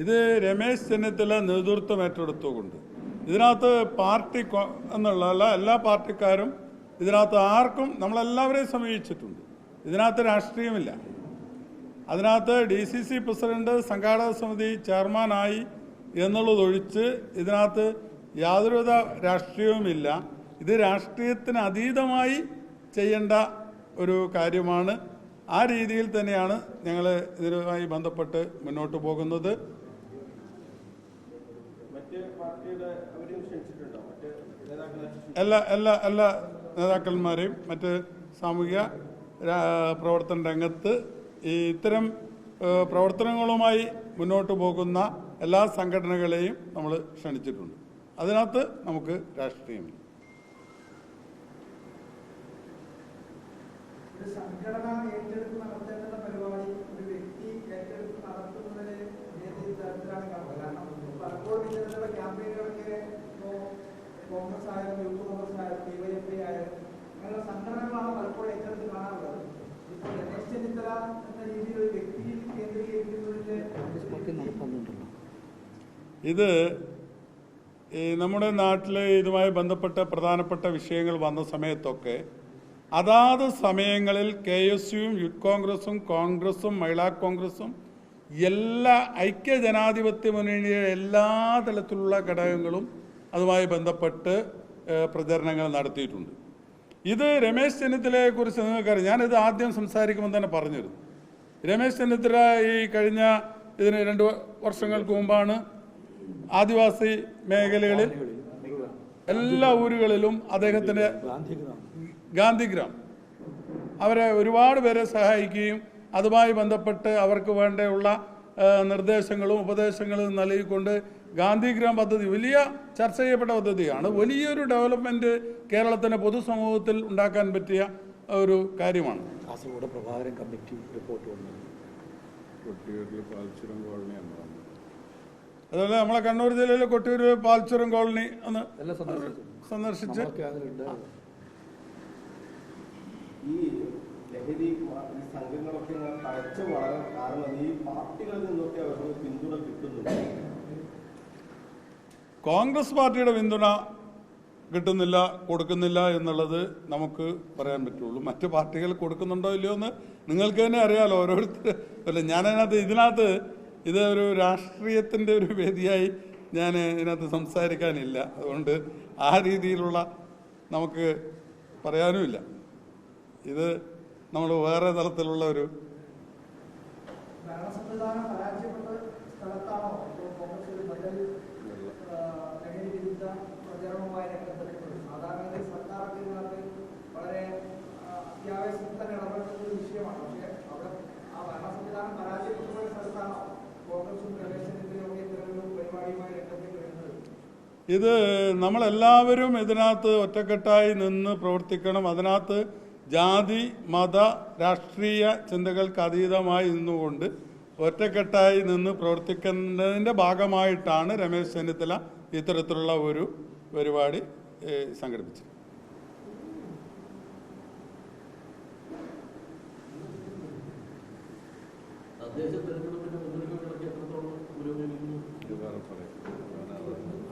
ഇത് രമേശ് ചെന്നിത്തല നേതൃത്വം ഏറ്റെടുത്തുകൊണ്ട്. ഇതിനകത്ത് പാർട്ടി എന്നുള്ള എല്ലാ പാർട്ടിക്കാരും ഇതിനകത്ത് ആർക്കും നമ്മളെല്ലാവരെയും സമീപിച്ചിട്ടുണ്ട്. ഇതിനകത്ത് രാഷ്ട്രീയമില്ല. അതിനകത്ത് ഡി സി സി പ്രസിഡന്റ് സംഘാടക സമിതി ചെയർമാനായി എന്നുള്ളതൊഴിച്ച് ഇതിനകത്ത് യാതൊരുവിധ രാഷ്ട്രീയവുമില്ല. ഇത് രാഷ്ട്രീയത്തിന് അതീതമായി ചെയ്യേണ്ട ഒരു കാര്യമാണ്. ആ രീതിയിൽ തന്നെയാണ് ഞങ്ങൾ ഇതുമായി ബന്ധപ്പെട്ട് മുന്നോട്ട് പോകുന്നത്. എല്ലാ എല്ലാ എല്ലാ നേതാക്കന്മാരെയും മറ്റ് സാമൂഹിക പ്രവർത്തന രംഗത്ത് ഈ ഇത്തരം പ്രവർത്തനങ്ങളുമായി മുന്നോട്ട് പോകുന്ന എല്ലാ സംഘടനകളെയും നമ്മൾ ക്ഷണിച്ചിട്ടുണ്ട്. അതിനകത്ത് നമുക്ക് രാഷ്ട്രീയമില്ല സംഘടന ഒരു വ്യക്തി കോൺഗ്രസ് യൂത്ത് രീതിയിൽ ഇത് നമ്മുടെ നാട്ടിൽ ഇതുമായി ബന്ധപ്പെട്ട പ്രധാനപ്പെട്ട വിഷയങ്ങൾ വന്ന സമയത്തൊക്കെ അതാത് സമയങ്ങളിൽ കെ എസ് യുവും യൂത്ത് കോൺഗ്രസും കോൺഗ്രസും മഹിളാ കോൺഗ്രസും എല്ലാ ഐക്യ ജനാധിപത്യ മുന്നണിയുടെ എല്ലാ തലത്തിലുള്ള ഘടകങ്ങളും അതുമായി ബന്ധപ്പെട്ട് പ്രചരണങ്ങൾ നടത്തിയിട്ടുണ്ട്. ഇത് രമേശ് ചെന്നിത്തലയെ കുറിച്ച് നിങ്ങൾക്കറിയാം. ഞാനിത് ആദ്യം സംസാരിക്കുമ്പോൾ തന്നെ പറഞ്ഞിരുന്നു. രമേശ് ചെന്നിത്തല ഈ കഴിഞ്ഞ ഇതിന് രണ്ട് വർഷങ്ങൾക്ക് മുമ്പാണ് ആദിവാസി മേഖലകളിൽ എല്ലാ ഊരുകളിലും അദ്ദേഹത്തിന്റെ ഗാന്ധിഗ്രാം. അവരെ ഒരുപാട് പേരെ സഹായിക്കുകയും അതുമായി ബന്ധപ്പെട്ട് അവർക്ക് വേണ്ടിയുള്ള നിർദ്ദേശങ്ങളും ഉപദേശങ്ങളും നൽകിക്കൊണ്ട് ഗാന്ധിഗ്രാം പദ്ധതി വലിയ ചർച്ച ചെയ്യപ്പെട്ട പദ്ധതിയാണ്. വലിയൊരു ഡെവലപ്മെന്റ് കേരളത്തിന്റെ പൊതുസമൂഹത്തിൽ ഉണ്ടാക്കാൻ പറ്റിയ ഒരു കാര്യമാണ്. കാസർഗോഡ് പ്രഭാകരൻ കമ്മിറ്റി റിപ്പോർട്ട് അതുപോലെ നമ്മളെ കണ്ണൂർ ജില്ലയിലെ കൊട്ടിയൂർ പാൽച്ചുരം കോളനി ഒന്ന് സന്ദർശിച്ച്. ഈ ലഹരി ഈ സംഘങ്ങളൊക്കെ ഇങ്ങനെ തഴച്ചു വളരാൻ കാരണം ഈ പാർട്ടികളിൽ നിന്നൊക്കെ അവർക്ക് പിന്തുണ കിട്ടുന്നുണ്ട്. കോൺഗ്രസ് പാർട്ടിയുടെ പിന്തുണ കിട്ടുന്നില്ല കൊടുക്കുന്നില്ല എന്നുള്ളത് നമുക്ക് പറയാൻ പറ്റുള്ളൂ. മറ്റ് പാർട്ടികൾ കൊടുക്കുന്നുണ്ടോ ഇല്ലയോ എന്ന് നിങ്ങൾക്ക് തന്നെ അറിയാമല്ലോ ഓരോരുത്തർ അല്ല ഞാനതിനകത്ത് ഇതിനകത്ത് ഇത് ഒരു രാഷ്ട്രീയത്തിന്റെ ഒരു വേദിയായി ഞാൻ ഇതിനകത്ത് സംസാരിക്കാനില്ല. അതുകൊണ്ട് ആ രീതിയിലുള്ള നമുക്ക് പറയാനുമില്ല. ഇത് നമ്മൾ വേറെ തരത്തിലുള്ള ഒരു ഇത് നമ്മളെല്ലാവരും ഇതിനകത്ത് ഒറ്റക്കെട്ടായി നിന്ന് പ്രവർത്തിക്കണം. അതിനകത്ത് ജാതി മത രാഷ്ട്രീയ ചിന്തകൾക്ക് അതീതമായി നിന്നുകൊണ്ട് ഒറ്റക്കെട്ടായി നിന്ന് പ്രവർത്തിക്കുന്നതിന്റെ ഭാഗമായിട്ടാണ് രമേശ് ചെന്നിത്തല ഇത്തരത്തിലുള്ള ഒരു പരിപാടി സംഘടിപ്പിച്ചത്.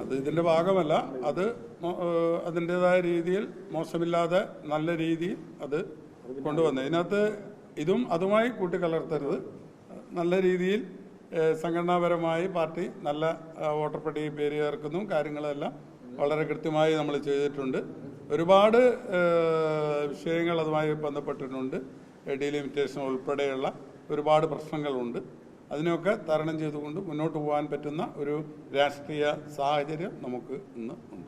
അത് ഇതിന്റെ ഭാഗമല്ല. അത് അതിന്റെതായ രീതിയിൽ മോശമില്ലാതെ നല്ല രീതിയിൽ അത് കൊണ്ടുവന്നു. ഇതിനകത്ത് ഇതും അതുമായി കൂട്ടിക്കലർത്തരുത്. നല്ല രീതിയിൽ സംഘടനാപരമായി പാർട്ടി നല്ല വോട്ടർ പട്ടികയിൽ പേര് ചേർക്കുന്നു. കാര്യങ്ങളെല്ലാം വളരെ കൃത്യമായി നമ്മൾ ചെയ്തിട്ടുണ്ട്. ഒരുപാട് വിഷയങ്ങൾ അതുമായി ബന്ധപ്പെട്ടിട്ടുണ്ട്. ഡീലിമിറ്റേഷൻ ഉൾപ്പെടെയുള്ള ഒരുപാട് പ്രശ്നങ്ങളുണ്ട്. അതിനെയൊക്കെ തരണം ചെയ്തുകൊണ്ട് മുന്നോട്ട് പോകാൻ പറ്റുന്ന ഒരു രാഷ്ട്രീയ സാഹചര്യം നമുക്ക് ഇന്ന് ഉണ്ട്.